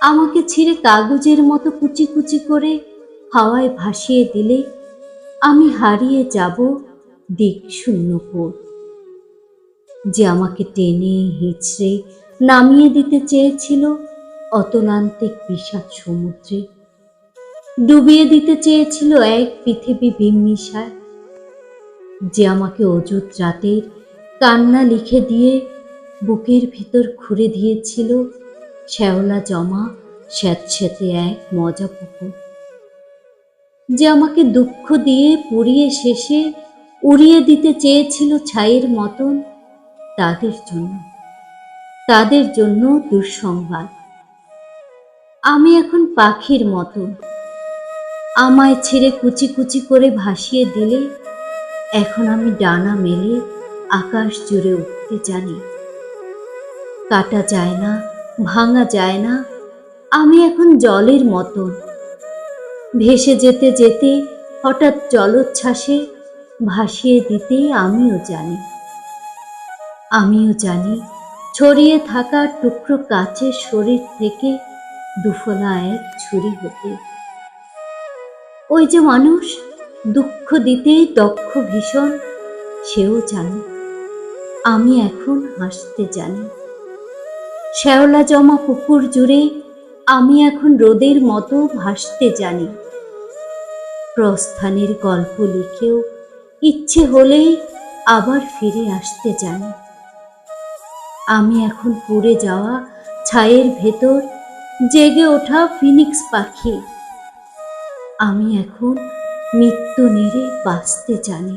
আমাকে ছিঁড়ে কাগজের মতো কুচি কুচি করে হাওয়ায় ভাসিয়ে দিলে আমি হারিয়ে যাব দিক শূন্যপুর যে আমাকে টেনে হিঁচড়ে নামিয়ে দিতে চেয়েছিল অতলান্তিক বিষাদ সমুদ্রে। ডুবিয়ে দিতে চেয়েছিল এক পৃথিবী বিম্মিসায় যে আমাকে অযুত রাতের কান্না লিখে দিয়ে বুকের ভিতর খুঁড়ে দিয়েছিল শ্যাওলা জমা, স্যাঁতস্যাঁতে এক মজা পুকুর। যে আমাকে দুঃখ দিয়ে পুড়িয়ে শেষে উড়িয়ে দিতে চেয়েছিল ছাইয়ের মতন, তাদের জন্য তাদের জন্য দুঃসংবাদ। আমি এখন পাখির মতো আমায় ছেড়ে কুচি কুচি করে ভাসিয়ে দিলে, এখন আমি ডানা মেলে আকাশ জুড়ে উঠতে জানি। কাটা যায় না ভাঙা যায় না। আমি এখন জলের মতন। ভেসে যেতে যেতে হঠাৎ জলোচ্ছ্বাসে ভাসিয়ে দিতে আমিও জানি। আমিও জানি, ছড়িয়ে থাকা টুকরো কাচের শরীর থেকে দুফলা এক ছুরি হতে। ওই যে মানুষ, দুঃখ দিতে দক্ষ ভীষণ, সেও জানে। আমি এখন হাসতে জানি। শ্যাওলা জমা পুকুর জুড়ে আমি এখন রোদের মতো ভাসতে জানি। প্রস্থানের গল্প লিখেও ইচ্ছে হলেই আবার ফিরে আসতে জানি। আমি এখন পুড়ে যাওয়া ছায়ের ভেতর জেগে ওঠা ফিনিক্স পাখি। আমি এখন মৃত্যু নেড়ে বাঁচতে জানি।